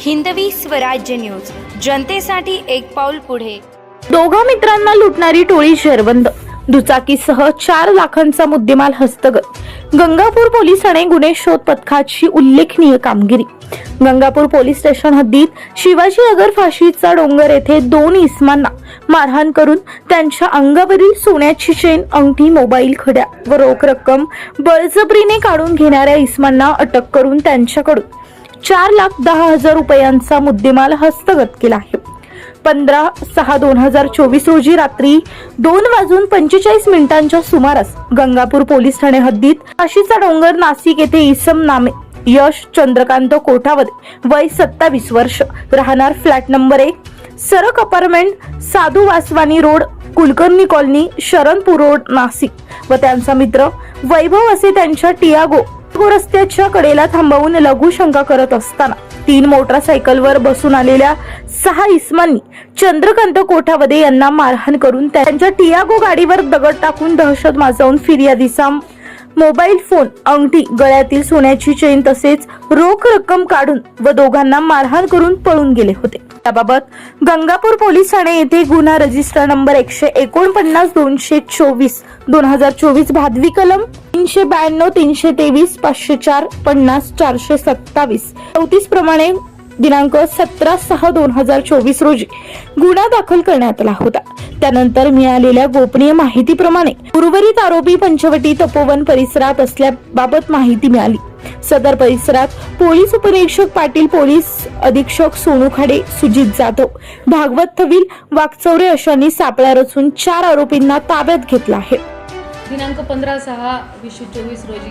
Hindavi Swarajya news. जनतेसाठी एक पाऊल पुढे. दोघा मित्रांना लुटणारी टोळी शेरवंद दुचाकीसह चार लाखांचा मुद्देमाल हस्तगत. गंगापूर पोलिसांनी गुन्हे शोध पथकाची उल्लेखनीय कामगिरी. गंगापूर पोलीस स्टेशन हद्दीत शिवाजी नगर फाशीचा डोंगर येथे दोन इसमांना मारहाण करून त्यांच्या अंगावरील सोन्याची चेन अंगठी मोबाईल खड्या व रोख रक्कम बळजबरीने काढून घेणाऱ्या इस्मांना अटक करून त्यांच्याकडून चार लाख दहा हजार रुपयांचा मुद्देमाल हस्तगत केला आहे. पंधरा सहा दोन हजार चोवीस रोजी रात्री दोन वाजून पंचेचाळीस मिनिटांच्या सुमारास गंगापूर पोलीस ठाणे हद्दीत काशीचा डोंगर नाशिक येथे इसम नामे यश चंद्रकांत कोठावदे वय सत्तावीस वर्ष. राहणार फ्लॅट नंबर एक सरक apartment Sadhu Vaswani road Kulkarni colony Sharanpur road Nashik. व त्यांचा मित्र वैभव असे त्यांच्या टियागो रस्त्याच्या कडेला थांबवून लघुशंका करत असताना तीन मोटरसायकलवर बसून आलेल्या सहा इसमांनी चंद्रकांत कोठावदे यांना मारहाण करून त्यांच्या टियागो गाडीवर दगड टाकून दहशत माजवून फिर्यादीचा मोबाईल फोन अंगठी गळ्यातील सोन्याची चेन तसेच रोख रक्कम काढून व दोघांना मारहाण करून पळून गेले होते. त्याबाबत गंगापूर पोलीस ठाणे येथे गुन्हा रजिस्टर नंबर एकशे एकोणपन्नास दोनशे चोवीस दोन हजार चोवीस भादवी कलम तीनशे ब्याण्णव तीनशे तेवीस पाचशे चार पन्नास चारशे सत्तावीस. चौतीस प्रमाणे दिनांक सतरा सहा दोन हजार चोवीस रोजी गुन्हा दाखल करण्यात आला होता. त्यानंतर मिळालेल्या गोपनीय माहितीप्रमाणे उर्वरित आरोपी पंचवटी तपोवन परिसरात असल्याबाबत माहिती मिळाली. सदर परिसरात पोलीस उपनिरीक्षक पाटील पोलीस अधीक्षक सोनू खाडे सुजित जाधव भागवत थविल वाकचौरे अशांनी सापळ्या रचून चार आरोपींना ताब्यात घेतला आहे. दिनांक पंधरा सहा वीसशे चोवीस रोजी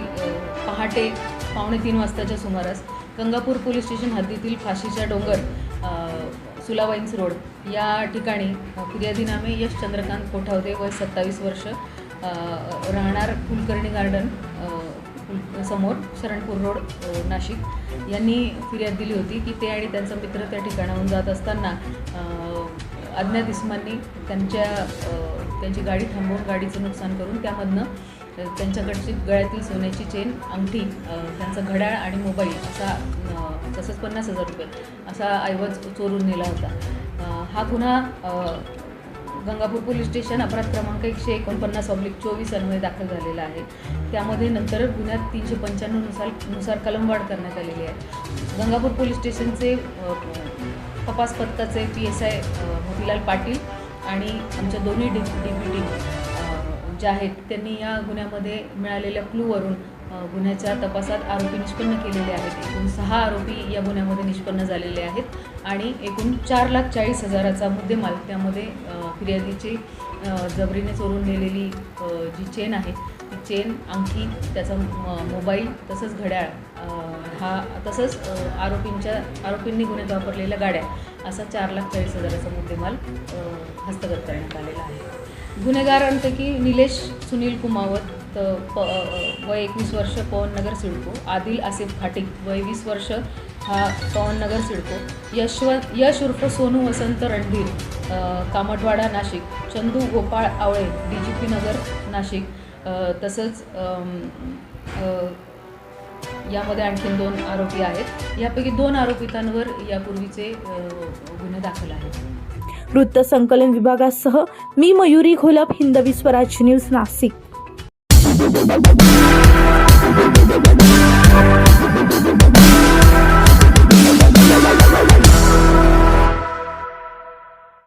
पहाटे पावणे तीन वाजताच्या सुमारास गंगापूर पोलीस स्टेशन हद्दीतील फाशीच्या डोंगर सुलावाईन्स रोड या ठिकाणी फिर्यादीनामे फिर्यादी नामे यश चंद्रकांत कोठावदे वय सत्तावीस वर्ष राहणार कुलकर्णी गार्डन कुल- समोर शरणपूर रोड नाशिक. यांनी फिर्याद दिली होती की ते आणि त्यांचा मित्र त्या ठिकाणाहून जात असताना अज्ञात इस्मांनी त्यांच्या त्यांची गाडी थांबवून गाडीचं नुकसान करून त्यामधनं त्यांच्याकडची गळ्यातील सोन्याची चेन अंगठी त्यांचं त्यांचा घड्याळ आणि मोबाईल असा तसंच पन्नास हजार रुपये असा ऐवज चोरून नेला होता. हा गुन्हा गंगापूर पोलीस स्टेशन अपराध क्रमांक एकशे एकोणपन्नास ऑब्लिक चोवीस अन्वये दाखल झालेला आहे. त्यामध्ये नंतर गुन्ह्यात तीनशे पंच्याण्णवनुसार नुसार कलमवाढ करण्यात आलेली आहे. गंगापूर पोलीस स्टेशनचे तपास पथकाचे P S I Motilal Patil आणि आमच्या दोन्ही डी डी पी टी ज्या आहेत त्यांनी या गुन्ह्यामध्ये मिळालेल्या क्लूवरून गुन्ह्याच्या तपासात आरोपी निष्पन्न केलेले आहेत. एकूण सहा आरोपी या गुन्ह्यामध्ये निष्पन्न झालेले आहेत आणि एकूण चार लाख चाळीस हजाराचा मुद्देमाल त्यामध्ये फिर्यादीची जबरीने चोरून नेलेली जी चेन आहे ती चेन अंगठी त्याचा मोबाईल तसंच घड्याळ हा तसंच आरोपींच्या आरोपींनी गुन्ह्यात वापरलेल्या गाड्या असा चार लाख चाळीस हजाराचा मुद्देमाल हस्तगत करण्यात आलेला आहे. गुन्हेगारांपैकी निलेश सुनील कुमावत प वय एकवीस वर्ष पवननगर सिडको. आदिल आसिफ खाटिक वय वीस वर्ष हा पवननगर सिडको. यशवंत यश उर्फ Sonu Vasant Randhir Kamatwada Nashik. Chandu Gopal Awale D G P Nagar Nashik. तसंच यामध्ये आणखीन दोन आरोपी आहेत. यापैकी दोन आरोपितांवर यापूर्वीचे गुन्हे दाखल आहेत. वृत्त संकलन विभागासह मी मयुरी घोलप हिंदवी स्वराज न्यूज नाशिक.